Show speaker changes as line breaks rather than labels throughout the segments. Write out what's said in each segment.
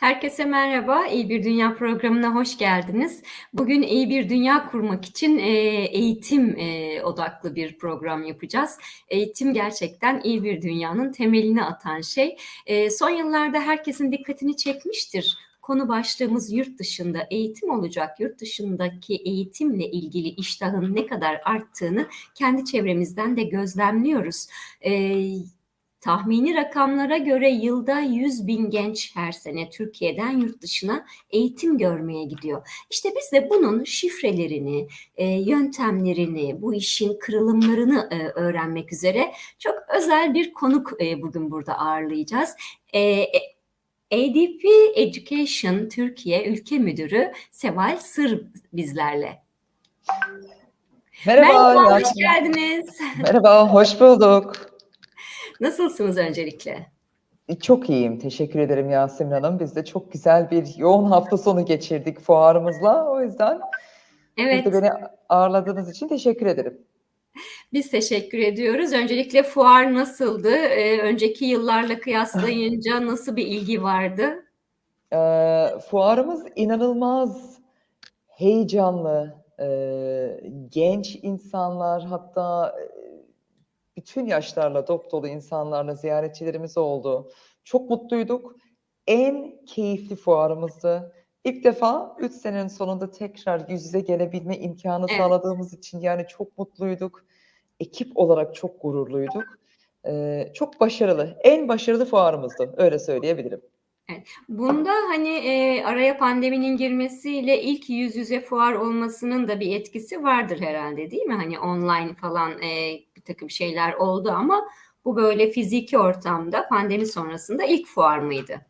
Herkese merhaba, İyi Bir Dünya programına hoş geldiniz. Bugün iyi bir dünya kurmak için e, eğitim e, odaklı bir program yapacağız. Eğitim gerçekten iyi bir dünyanın temelini atan şey. E, son yıllarda herkesin dikkatini çekmiştir. Konu başlığımız yurt dışında eğitim olacak. Yurt dışındaki eğitimle ilgili iştahın ne kadar arttığını kendi çevremizden de gözlemliyoruz. Tahmini rakamlara göre yılda 100 bin genç her sene Türkiye'den yurt dışına eğitim görmeye gidiyor. İşte biz de bunun şifrelerini, e, yöntemlerini, bu işin kırılımlarını e, öğrenmek üzere çok özel bir konuk e, bugün burada ağırlayacağız. ADP Education Türkiye Ülke Müdürü Seval Sır bizlerle.
Merhaba,
Merhaba hoş geldiniz.
Merhaba, hoş bulduk.
Nasılsınız öncelikle?
Çok iyiyim. Teşekkür ederim Yasemin Hanım. Biz de çok güzel bir yoğun hafta sonu geçirdik fuarımızla. O yüzden evet. Siz de beni ağırladığınız için teşekkür ederim.
Biz teşekkür ediyoruz. Öncelikle fuar nasıldı? Ee, önceki yıllarla kıyaslayınca nasıl bir ilgi vardı?
Ee, fuarımız inanılmaz heyecanlı, e, genç insanlar hatta bütün yaşlarla dop dolu insanlarla ziyaretçilerimiz oldu. Çok mutluyduk. En keyifli fuarımızdı. İlk defa 3 senenin sonunda tekrar yüz yüze gelebilme imkanı evet. sağladığımız için yani çok mutluyduk. Ekip olarak çok gururluyduk. Ee, çok başarılı. En başarılı fuarımızdı. Öyle söyleyebilirim.
Evet. Bunda hani e, araya pandeminin girmesiyle ilk yüz yüze fuar olmasının da bir etkisi vardır herhalde değil mi? Hani online falan e, bir takım şeyler oldu ama bu böyle fiziki ortamda pandemi sonrasında ilk fuar mıydı?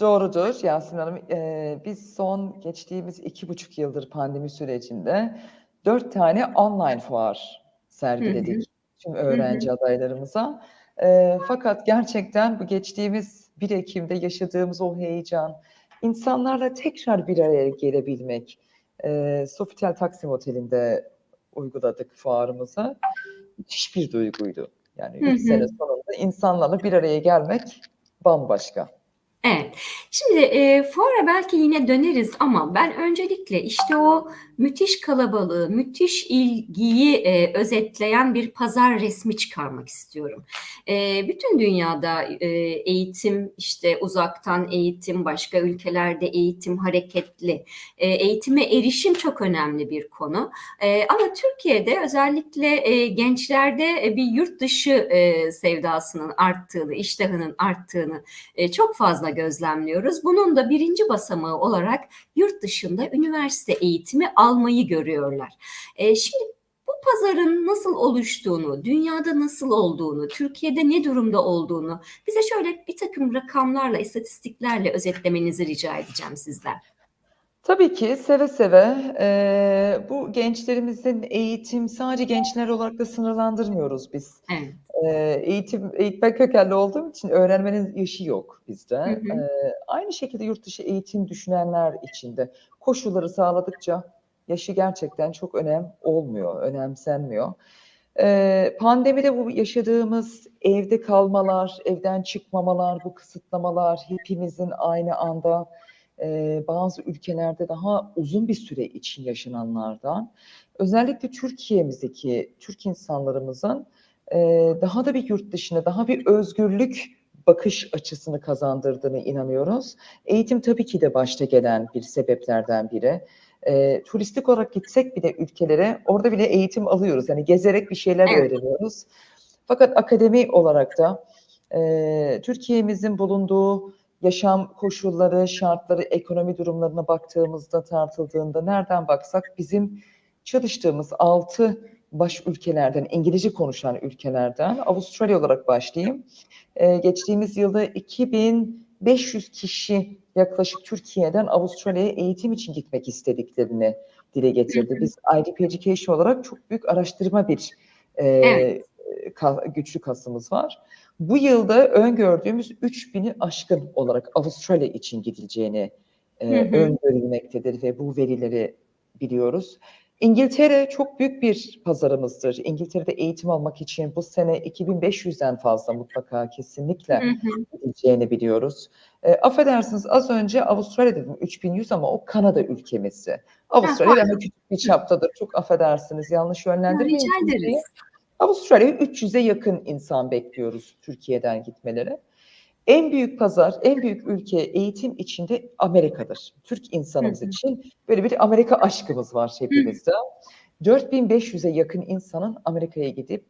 Doğrudur Yasemin Hanım. Ee, biz son geçtiğimiz iki buçuk yıldır pandemi sürecinde dört tane online fuar sergiledik. Hı hı. Tüm öğrenci hı hı. adaylarımıza. E, fakat gerçekten bu geçtiğimiz 1 Ekim'de yaşadığımız o heyecan, insanlarla tekrar bir araya gelebilmek, e, Sofitel Taksim Oteli'nde uyguladık fuarımıza. Müthiş bir duyguydu. Yani 3 sene sonunda insanlarla bir araya gelmek bambaşka.
Evet. Şimdi e, fuara belki yine döneriz ama ben öncelikle işte o müthiş kalabalığı, müthiş ilgiyi e, özetleyen bir pazar resmi çıkarmak istiyorum. E, bütün dünyada e, eğitim, işte uzaktan eğitim, başka ülkelerde eğitim hareketli. E, eğitime erişim çok önemli bir konu. E, ama Türkiye'de özellikle e, gençlerde e, bir yurt dışı e, sevdasının arttığını, iştahının arttığını e, çok fazla gözlemliyoruz. Bunun da birinci basamağı olarak yurt dışında üniversite eğitimi almayı görüyorlar. E, şimdi bu pazarın nasıl oluştuğunu, dünyada nasıl olduğunu, Türkiye'de ne durumda olduğunu bize şöyle bir takım rakamlarla, istatistiklerle özetlemenizi rica edeceğim sizden.
Tabii ki seve seve e, bu gençlerimizin eğitim sadece gençler olarak da sınırlandırmıyoruz biz. Evet. E, eğitim eğitmen kökenli olduğum için öğrenmenin yaşı yok bizde. Hı hı. E, aynı şekilde yurt dışı eğitim düşünenler için de koşulları sağladıkça yaşı gerçekten çok önem olmuyor, önemsenmiyor. E, pandemide bu yaşadığımız evde kalmalar, evden çıkmamalar, bu kısıtlamalar hepimizin aynı anda e, bazı ülkelerde daha uzun bir süre için yaşananlardan özellikle Türkiye'mizdeki Türk insanlarımızın e, daha da bir yurt dışına daha bir özgürlük bakış açısını kazandırdığını inanıyoruz. Eğitim tabii ki de başta gelen bir sebeplerden biri. E, turistik olarak gitsek bile ülkelere orada bile eğitim alıyoruz. Yani gezerek bir şeyler evet. öğreniyoruz. Fakat akademi olarak da e, Türkiye'mizin bulunduğu yaşam koşulları, şartları, ekonomi durumlarına baktığımızda tartıldığında nereden baksak bizim çalıştığımız altı baş ülkelerden, İngilizce konuşan ülkelerden, Avustralya olarak başlayayım. Ee, geçtiğimiz yılda 2500 kişi yaklaşık Türkiye'den Avustralya'ya eğitim için gitmek istediklerini dile getirdi. Biz IDP Education olarak çok büyük araştırma bir e, evet. ka, güçlü kasımız var. Bu yılda öngördüğümüz 3000'i aşkın olarak Avustralya için gidileceğini e, öngörülmektedir ve bu verileri biliyoruz. İngiltere çok büyük bir pazarımızdır. İngiltere'de eğitim almak için bu sene 2500'den fazla mutlaka kesinlikle gideceğini biliyoruz. E, affedersiniz az önce Avustralya dedim 3100 ama o Kanada ülkemizi. Avustralya daha küçük bir çaptadır. Çok affedersiniz yanlış yönlendirmeyin.
Rica ederiz.
Avustralya'ya 300'e yakın insan bekliyoruz Türkiye'den gitmeleri. En büyük pazar, en büyük ülke eğitim içinde Amerika'dır. Türk insanımız
Hı hı.
için böyle bir Amerika aşkımız var hepimizde. 4500'e yakın insanın Amerika'ya gidip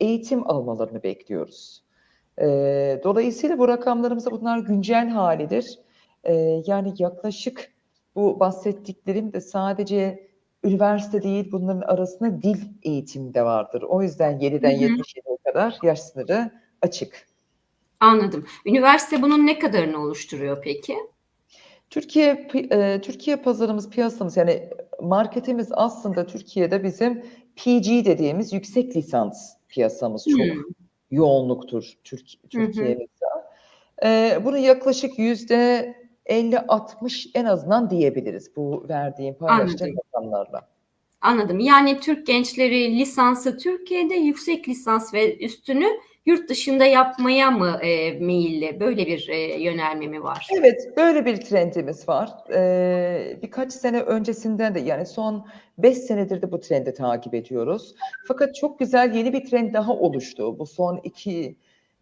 eğitim almalarını bekliyoruz. Ee, dolayısıyla bu rakamlarımızda bunlar güncel halidir. Ee, yani yaklaşık bu bahsettiklerim de sadece üniversite değil bunların arasında dil eğitimi de vardır. O yüzden 7'den
Hı hı.
77'ye kadar yaş sınırı açık.
Anladım. Üniversite bunun ne kadarını oluşturuyor peki?
Türkiye e, Türkiye pazarımız, piyasamız yani marketimiz aslında Türkiye'de bizim PG dediğimiz yüksek lisans piyasamız çok
Hmm.
yoğunluktur Türk. Türkiye'mizde. E, bunu yaklaşık yüzde 50-60 en azından diyebiliriz bu verdiğim paylaştığım rakamlarla.
Anladım. Yani Türk gençleri lisansı Türkiye'de, yüksek lisans ve üstünü yurt dışında yapmaya mı e, meyilli? Böyle bir e, yönelme mi var?
Evet, böyle bir trendimiz var. Ee, birkaç sene öncesinden de yani son 5 senedir de bu trendi takip ediyoruz. Fakat çok güzel yeni bir trend daha oluştu. Bu son 2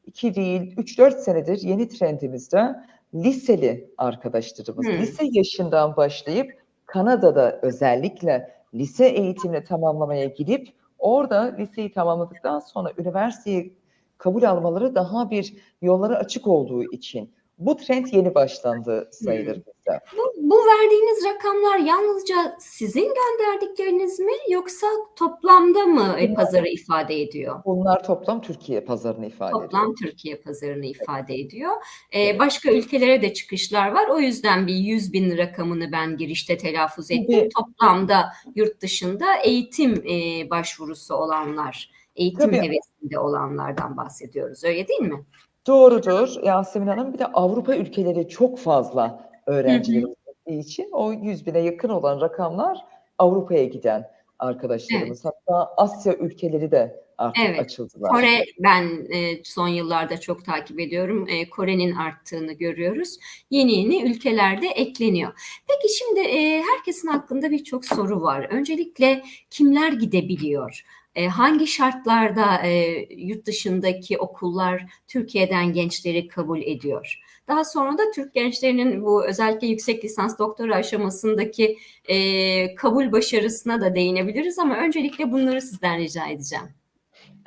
2 değil 3-4 senedir yeni trendimizde liseli arkadaşlarımız,
Hmm.
lise yaşından başlayıp Kanada'da özellikle lise eğitimini tamamlamaya gidip orada liseyi tamamladıktan sonra üniversiteye kabul almaları daha bir yolları açık olduğu için bu trend yeni başlandı sayılır bizde.
Bu, bu verdiğiniz rakamlar yalnızca sizin gönderdikleriniz mi yoksa toplamda mı e, pazarı ifade ediyor?
Bunlar toplam Türkiye pazarını ifade ediyor.
Toplam Türkiye pazarını ifade ediyor. Ee, başka ülkelere de çıkışlar var. O yüzden bir 100 bin rakamını ben girişte telaffuz ettim.
Tabii.
Toplamda yurt dışında eğitim e, başvurusu olanlar, eğitim
Tabii.
hevesinde olanlardan bahsediyoruz. Öyle değil mi?
Doğrudur Yasemin Hanım. Bir de Avrupa ülkeleri çok fazla öğrencilerimiz gittiği için o 100 bine yakın olan rakamlar Avrupa'ya giden arkadaşlarımız. Hatta Asya ülkeleri de artık
Evet.
açıldılar.
Kore ben e, son yıllarda çok takip ediyorum. E, Kore'nin arttığını görüyoruz. Yeni yeni ülkelerde ekleniyor. Peki şimdi e, herkesin aklında birçok soru var. Öncelikle kimler gidebiliyor? E, hangi şartlarda e, yurt dışındaki okullar Türkiye'den gençleri kabul ediyor? Daha sonra da Türk gençlerinin bu özellikle yüksek lisans doktora aşamasındaki e, kabul başarısına da değinebiliriz ama öncelikle bunları sizden rica edeceğim.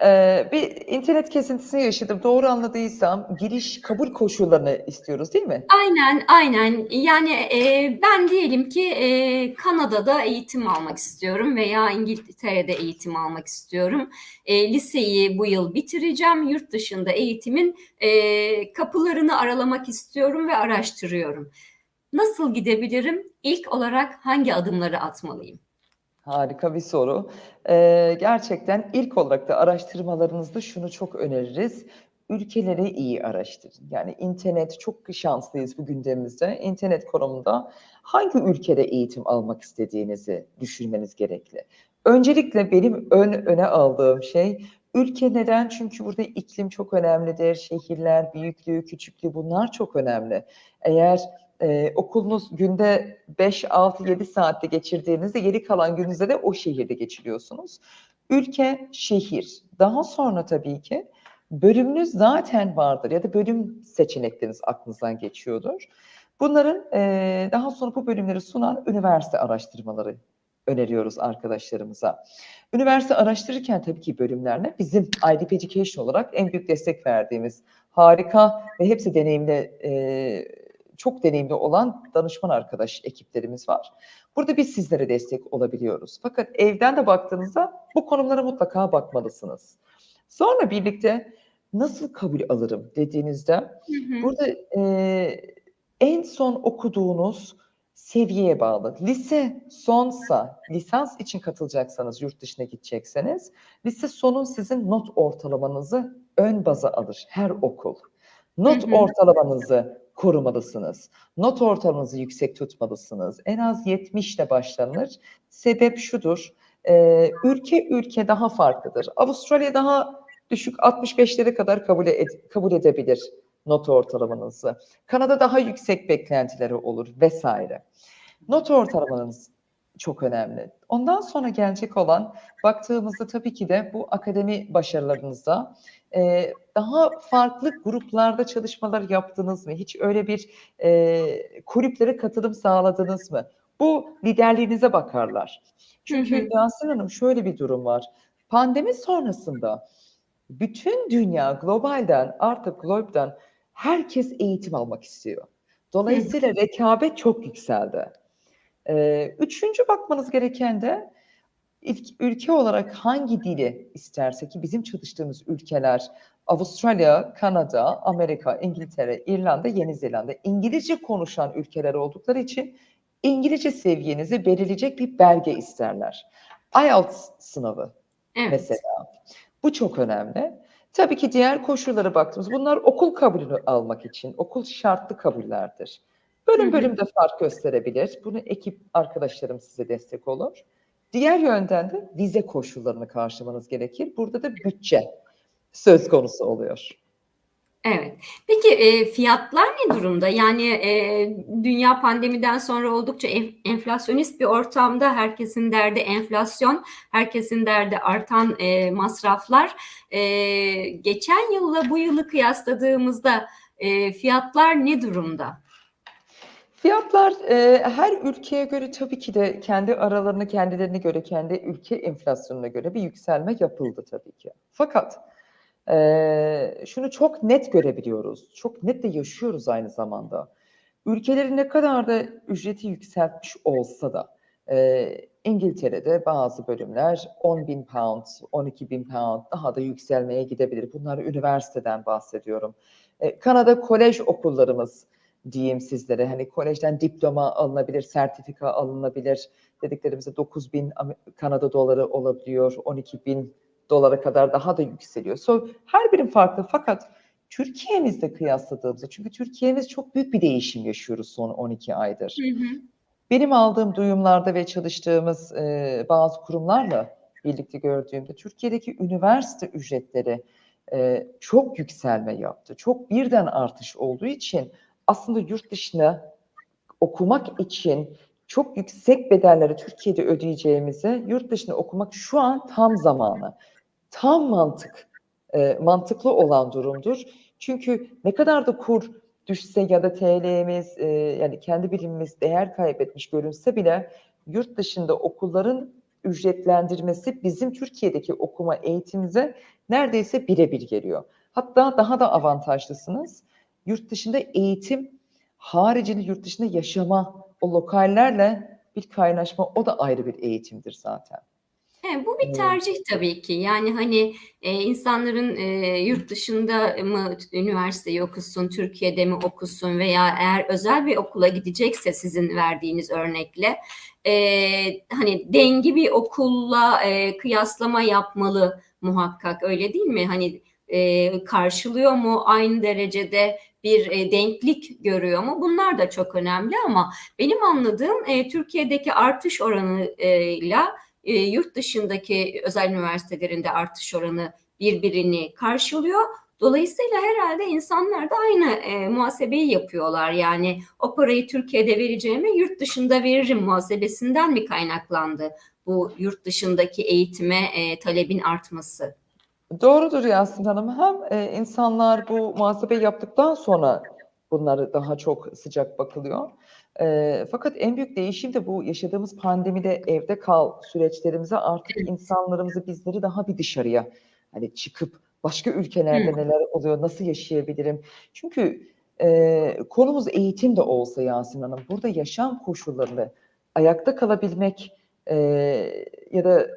Ee, bir internet kesintisi yaşadım. Doğru anladıysam giriş kabul koşullarını istiyoruz değil mi?
Aynen, aynen. Yani e, ben diyelim ki e, Kanada'da eğitim almak istiyorum veya İngiltere'de eğitim almak istiyorum. E, liseyi bu yıl bitireceğim. Yurt dışında eğitimin e, kapılarını aralamak istiyorum ve araştırıyorum. Nasıl gidebilirim? İlk olarak hangi adımları atmalıyım?
Harika bir soru. Ee, gerçekten ilk olarak da araştırmalarınızda şunu çok öneririz. Ülkeleri iyi araştırın. Yani internet çok şanslıyız bu gündemimizde. İnternet konumunda hangi ülkede eğitim almak istediğinizi düşünmeniz gerekli. Öncelikle benim ön öne aldığım şey ülke neden? Çünkü burada iklim çok önemlidir. Şehirler, büyüklüğü, küçüklüğü bunlar çok önemli. Eğer ee, okulunuz günde 5, 6, 7 saatte geçirdiğinizde geri kalan gününüzde de o şehirde geçiriyorsunuz. Ülke, şehir. Daha sonra tabii ki bölümünüz zaten vardır ya da bölüm seçenekleriniz aklınızdan geçiyordur. Bunların e, daha sonra bu bölümleri sunan üniversite araştırmaları öneriyoruz arkadaşlarımıza. Üniversite araştırırken tabii ki bölümlerine bizim IDP Education olarak en büyük destek verdiğimiz harika ve hepsi deneyimli e, çok deneyimli olan danışman arkadaş ekiplerimiz var. Burada biz sizlere destek olabiliyoruz. Fakat evden de baktığınızda bu konumlara mutlaka bakmalısınız. Sonra birlikte nasıl kabul alırım dediğinizde
Hı hı.
burada e, en son okuduğunuz seviyeye bağlı. Lise sonsa, lisans için katılacaksanız, yurt dışına gidecekseniz, lise sonun sizin not ortalamanızı ön baza alır her okul. Not
Hı hı.
ortalamanızı korumalısınız. Not ortalamanızı yüksek tutmalısınız. En az 70 ile başlanır. Sebep şudur. e, ülke ülke daha farklıdır. Avustralya daha düşük 65'lere kadar kabul, ed- kabul edebilir not ortalamanızı. Kanada daha yüksek beklentileri olur vesaire. Not ortalamanız çok önemli. Ondan sonra gelecek olan baktığımızda tabii ki de bu akademi başarılarınıza e, daha farklı gruplarda çalışmalar yaptınız mı? Hiç öyle bir e, kulüplere katılım sağladınız mı? Bu liderliğinize bakarlar. Çünkü. Yasin Hanım şöyle bir durum var. Pandemi sonrasında bütün dünya globalden artık globden herkes eğitim almak istiyor. Dolayısıyla rekabet çok yükseldi. Ee, üçüncü bakmanız gereken de ülke olarak hangi dili isterse ki bizim çalıştığımız ülkeler Avustralya, Kanada, Amerika, İngiltere, İrlanda, Yeni Zelanda İngilizce konuşan ülkeler oldukları için İngilizce seviyenizi belirleyecek bir belge isterler. IELTS sınavı
Evet.
mesela. Bu çok önemli. Tabii ki diğer koşullara baktığımız bunlar okul kabulünü almak için okul şartlı kabullerdir. Bölüm
hı.
bölüm de fark gösterebilir. Bunu ekip arkadaşlarım size destek olur. Diğer yönden de vize koşullarını karşılamanız gerekir. Burada da bütçe söz konusu oluyor.
Evet. Peki e, fiyatlar ne durumda? Yani e, dünya pandemiden sonra oldukça en- enflasyonist bir ortamda herkesin derdi enflasyon, herkesin derdi artan e, masraflar. E, geçen yılla bu yılı kıyasladığımızda e, fiyatlar ne durumda?
Fiyatlar e, her ülkeye göre tabii ki de kendi aralarına kendilerine göre kendi ülke enflasyonuna göre bir yükselme yapıldı tabii ki. Fakat e, şunu çok net görebiliyoruz, çok net de yaşıyoruz aynı zamanda. Ülkeleri ne kadar da ücreti yükseltmiş olsa da e, İngiltere'de bazı bölümler 10 bin pound, 12 bin pound daha da yükselmeye gidebilir. Bunlar üniversiteden bahsediyorum. E, Kanada kolej okullarımız diyeyim sizlere. Hani kolejden diploma alınabilir, sertifika alınabilir. Dediklerimizde 9 bin Kanada doları olabiliyor, 12 bin dolara kadar daha da yükseliyor. So, her birim farklı fakat Türkiye'mizle kıyasladığımızda, çünkü Türkiye'miz çok büyük bir değişim yaşıyoruz son 12 aydır.
Hı hı.
Benim aldığım duyumlarda ve çalıştığımız e, bazı kurumlarla birlikte gördüğümde Türkiye'deki üniversite ücretleri e, çok yükselme yaptı. Çok birden artış olduğu için aslında yurt dışına okumak için çok yüksek bedelleri Türkiye'de ödeyeceğimize yurt dışında okumak şu an tam zamanı. Tam mantık, e, mantıklı olan durumdur. Çünkü ne kadar da kur düşse ya da TL'miz e, yani kendi birimimiz değer kaybetmiş görünse bile yurt dışında okulların ücretlendirmesi bizim Türkiye'deki okuma eğitimimize neredeyse birebir geliyor. Hatta daha da avantajlısınız. Yurt dışında eğitim haricinde yurt dışında yaşama o lokallerle bir kaynaşma o da ayrı bir eğitimdir zaten.
Evet, bu bir tercih tabii ki. Yani hani e, insanların e, yurt dışında mı üniversiteyi okusun, Türkiye'de mi okusun veya eğer özel bir okula gidecekse sizin verdiğiniz örnekle e, hani dengi bir okulla e, kıyaslama yapmalı muhakkak öyle değil mi? Hani e, karşılıyor mu aynı derecede bir e, denklik görüyor mu? Bunlar da çok önemli ama benim anladığım e, Türkiye'deki artış oranıyla e, yurt dışındaki özel üniversitelerinde artış oranı birbirini karşılıyor. Dolayısıyla herhalde insanlar da aynı e, muhasebeyi yapıyorlar. Yani o parayı Türkiye'de vereceğime yurt dışında veririm muhasebesinden mi kaynaklandı bu yurt dışındaki eğitime e, talebin artması?
Doğrudur Yasin Hanım. Hem e, insanlar bu muhasebe yaptıktan sonra bunları daha çok sıcak bakılıyor. E, fakat en büyük değişim de bu yaşadığımız pandemide evde kal süreçlerimize artık insanlarımızı bizleri daha bir dışarıya hani çıkıp başka ülkelerde
Hı.
neler oluyor, nasıl yaşayabilirim? Çünkü e, konumuz eğitim de olsa Yasin Hanım, burada yaşam koşullarını ayakta kalabilmek e, ya da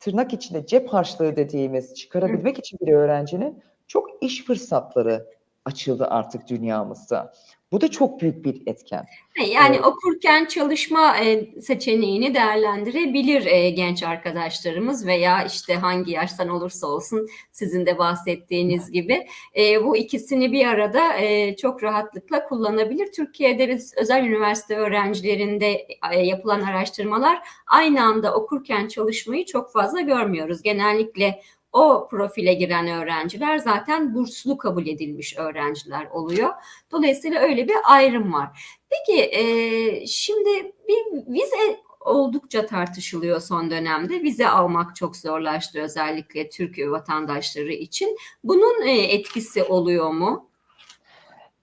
tırnak içinde cep harçlığı dediğimiz çıkarabilmek için bir öğrencinin çok iş fırsatları açıldı artık dünyamızda. Bu da çok büyük bir etken.
Yani
Evet.
okurken çalışma e, seçeneğini değerlendirebilir e, genç arkadaşlarımız veya işte hangi yaştan olursa olsun sizin de bahsettiğiniz gibi e, bu ikisini bir arada e, çok rahatlıkla kullanabilir. Türkiye'de biz özel üniversite öğrencilerinde e, yapılan araştırmalar aynı anda okurken çalışmayı çok fazla görmüyoruz. Genellikle o profile giren öğrenciler zaten burslu kabul edilmiş öğrenciler oluyor. Dolayısıyla öyle bir ayrım var. Peki e, şimdi bir vize oldukça tartışılıyor son dönemde. Vize almak çok zorlaştı özellikle Türkiye vatandaşları için. Bunun e, etkisi oluyor mu?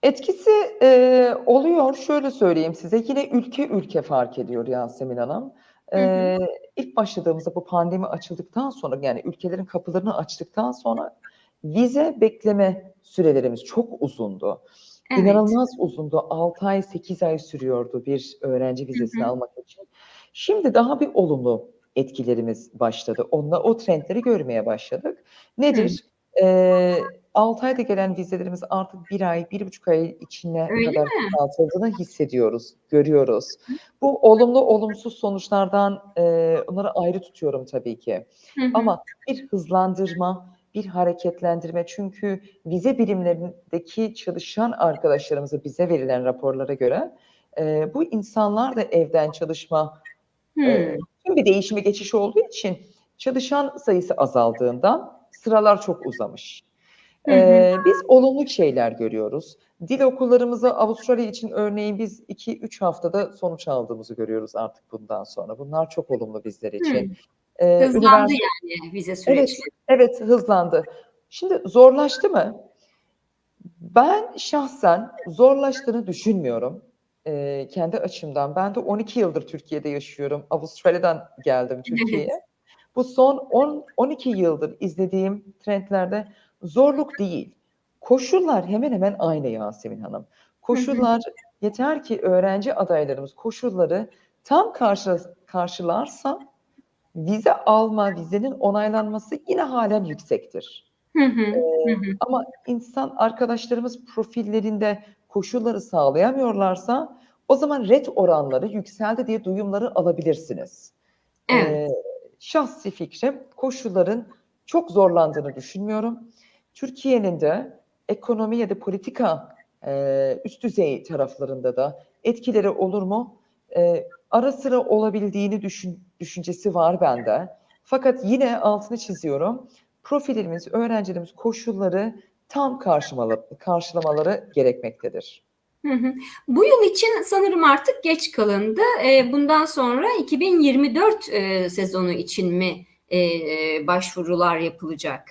Etkisi e, oluyor. Şöyle söyleyeyim size. Yine ülke ülke fark ediyor Yasemin Hanım. E,
Hı hı.
İlk başladığımızda bu pandemi açıldıktan sonra yani ülkelerin kapılarını açtıktan sonra vize bekleme sürelerimiz çok uzundu.
Evet.
İnanılmaz uzundu. 6 ay, 8 ay sürüyordu bir öğrenci vizesini
hı.
almak için. Şimdi daha bir olumlu etkilerimiz başladı. Onunla o trendleri görmeye başladık. Nedir? Ee, 6 ayda gelen vizelerimiz artık bir ay, bir buçuk ay içine
Öyle
kadar kısaltıldığını hissediyoruz, görüyoruz. Bu olumlu, olumsuz sonuçlardan e, onları ayrı tutuyorum tabii ki.
Hı hı.
Ama bir hızlandırma, bir hareketlendirme çünkü vize birimlerindeki çalışan arkadaşlarımıza bize verilen raporlara göre e, bu insanlar da evden çalışma
Hı.
e, tüm bir değişime geçiş olduğu için çalışan sayısı azaldığından sıralar çok uzamış.
Hı hı.
E, biz olumlu şeyler görüyoruz. Dil okullarımıza Avustralya için örneğin biz 2-3 haftada sonuç aldığımızı görüyoruz artık bundan sonra. Bunlar çok olumlu bizler için. E,
Hızlandı
üniversite-
yani vize
Evet,
süreçleri.
evet hızlandı. Şimdi zorlaştı mı? Ben şahsen zorlaştığını düşünmüyorum. Ee, kendi açımdan. Ben de 12 yıldır Türkiye'de yaşıyorum. Avustralya'dan geldim Türkiye'ye. Bu son 10 12 yıldır izlediğim trendlerde zorluk değil. Koşullar hemen hemen aynı Yasemin Hanım. Koşullar yeter ki öğrenci adaylarımız koşulları tam karşı, karşılarsa vize alma, vizenin onaylanması yine halen yüksektir.
Hı hı. Hı hı.
Ama insan arkadaşlarımız profillerinde koşulları sağlayamıyorlarsa o zaman red oranları yükseldi diye duyumları alabilirsiniz.
Evet.
Ee, şahsi fikrim koşulların çok zorlandığını düşünmüyorum. Türkiye'nin de ekonomi ya da politika e, üst düzey taraflarında da etkileri olur mu? E, ara sıra olabildiğini düşün, düşüncesi var bende. Fakat yine altını çiziyorum. Profillerimiz, öğrencilerimiz koşulları tam karşılamaları gerekmektedir.
Hı hı. Bu yıl için sanırım artık geç kalındı. E, bundan sonra 2024 e, sezonu için mi e, başvurular yapılacak?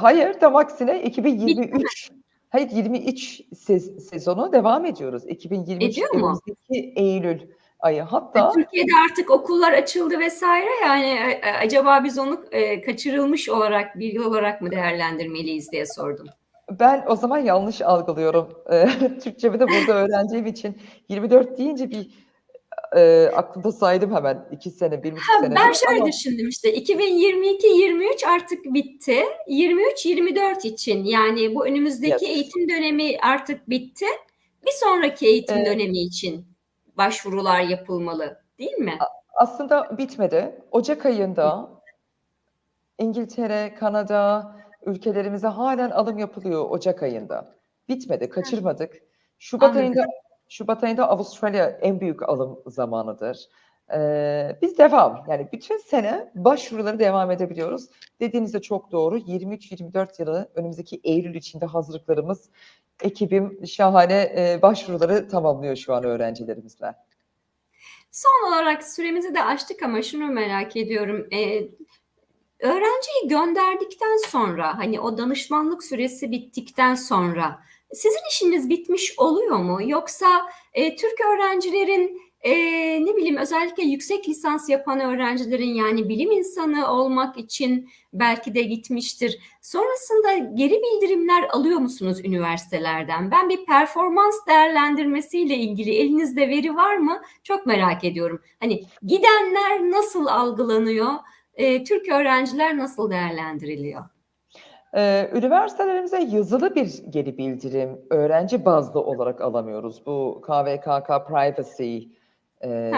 Hayır, tam aksine 2023 hayır 23 se- sezonu devam ediyoruz. 2023
Ediyor mu?
önümüzdeki Eylül ayı. Hatta
Türkiye'de artık okullar açıldı vesaire yani acaba biz onu e, kaçırılmış olarak bir yıl olarak mı değerlendirmeliyiz diye sordum.
Ben o zaman yanlış algılıyorum. Ee, Türkçemi de burada öğreneceğim için 24 deyince bir e, aklımda saydım hemen. 2 sene, bir buçuk
Ha,
sene.
ben
değil
şöyle
ama-
düşündüm işte 2022-23 artık bitti. 23-24 için yani bu önümüzdeki
Yes.
eğitim dönemi artık bitti. Bir sonraki eğitim
Evet.
dönemi için başvurular yapılmalı değil mi?
Aslında bitmedi. Ocak ayında İngiltere, Kanada ülkelerimize halen alım yapılıyor Ocak ayında. Bitmedi, kaçırmadık. Şubat
Anladım.
ayında Şubat ayında Avustralya en büyük alım zamanıdır. Ee, biz devam. Yani bütün sene başvuruları devam edebiliyoruz. Dediğiniz de çok doğru. 23-24 yılı önümüzdeki Eylül içinde hazırlıklarımız ekibim şahane e, başvuruları tamamlıyor şu an öğrencilerimizle.
Son olarak süremizi de aştık ama şunu merak ediyorum. Ee, öğrenciyi gönderdikten sonra hani o danışmanlık süresi bittikten sonra sizin işiniz bitmiş oluyor mu? Yoksa e, Türk öğrencilerin e, ne bileyim özellikle yüksek lisans yapan öğrencilerin yani bilim insanı olmak için belki de gitmiştir. Sonrasında geri bildirimler alıyor musunuz üniversitelerden? Ben bir performans değerlendirmesiyle ilgili elinizde veri var mı? Çok merak ediyorum. Hani gidenler nasıl algılanıyor? E, Türk öğrenciler nasıl değerlendiriliyor?
Ee, üniversitelerimize yazılı bir geri bildirim öğrenci bazlı olarak alamıyoruz. Bu KVKK privacy e,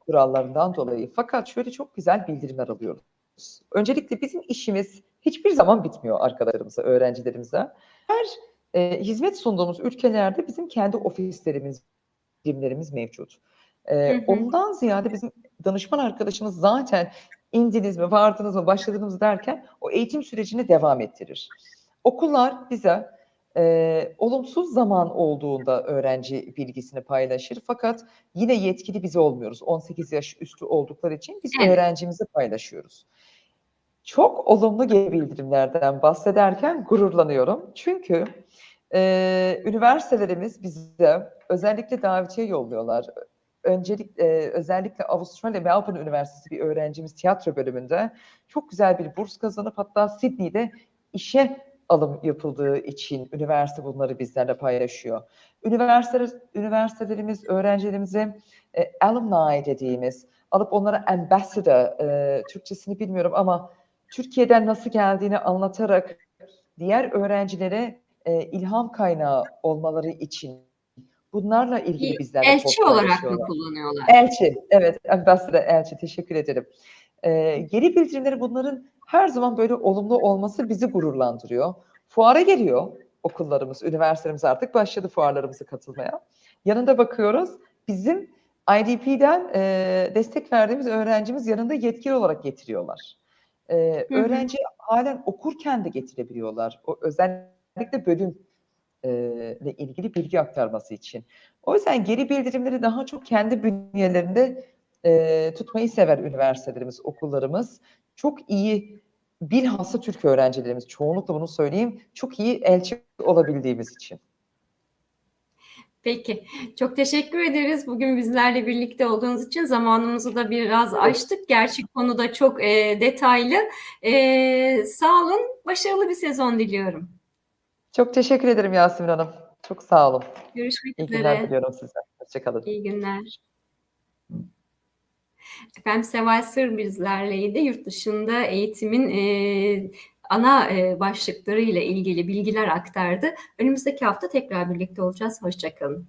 kurallarından dolayı. Fakat şöyle çok güzel bildirimler alıyoruz. Öncelikle bizim işimiz hiçbir zaman bitmiyor arkadaşlarımıza, öğrencilerimize. Her e, hizmet sunduğumuz ülkelerde bizim kendi ofislerimiz, birimlerimiz mevcut. E, ondan ziyade bizim danışman arkadaşımız zaten indiniz mi, vardınız mı, başladınız mı derken o eğitim sürecini devam ettirir. Okullar bize e, olumsuz zaman olduğunda öğrenci bilgisini paylaşır. Fakat yine yetkili biz olmuyoruz. 18 yaş üstü oldukları için biz
Evet.
öğrencimize paylaşıyoruz. Çok olumlu geri bildirimlerden bahsederken gururlanıyorum. Çünkü e, üniversitelerimiz bize özellikle davetiye yolluyorlar. Öncelikle özellikle Avustralya Melbourne Üniversitesi bir öğrencimiz tiyatro bölümünde çok güzel bir burs kazanıp hatta Sydney'de işe alım yapıldığı için üniversite bunları bizlerle paylaşıyor. Üniversiteler, üniversitelerimiz öğrencilerimize e, alumni dediğimiz alıp onlara ambassador, e, Türkçesini bilmiyorum ama Türkiye'den nasıl geldiğini anlatarak diğer öğrencilere e, ilham kaynağı olmaları için bunlarla ilgili bizlerle
Elçi olarak mı kullanıyorlar?
Elçi, evet, ambassador elçi. Teşekkür ederim. Ee, geri bildirimleri bunların her zaman böyle olumlu olması bizi gururlandırıyor. Fuara geliyor okullarımız, üniversitelerimiz artık başladı fuarlarımıza katılmaya. Yanında bakıyoruz, bizim IDP'den e, destek verdiğimiz öğrencimiz yanında yetkili olarak getiriyorlar. Ee,
Hı hı.
öğrenci halen okurken de getirebiliyorlar. O özellikle bölüm ile ilgili bilgi aktarması için. O yüzden geri bildirimleri daha çok kendi bünyelerinde e, tutmayı sever üniversitelerimiz, okullarımız. Çok iyi, bilhassa Türk öğrencilerimiz, çoğunlukla bunu söyleyeyim, çok iyi elçi olabildiğimiz için.
Peki. Çok teşekkür ederiz bugün bizlerle birlikte olduğunuz için. Zamanımızı da biraz aştık. Gerçi konu da çok e, detaylı. E, sağ olun. Başarılı bir sezon diliyorum.
Çok teşekkür ederim Yasemin Hanım. Çok sağ olun.
Görüşmek
İyi günler
üzere.
diliyorum size. Hoşçakalın.
İyi günler. Efendim Seval Sır bizlerleydi. Yurt dışında eğitimin e, ana e, başlıkları ile ilgili bilgiler aktardı. Önümüzdeki hafta tekrar birlikte olacağız. Hoşçakalın.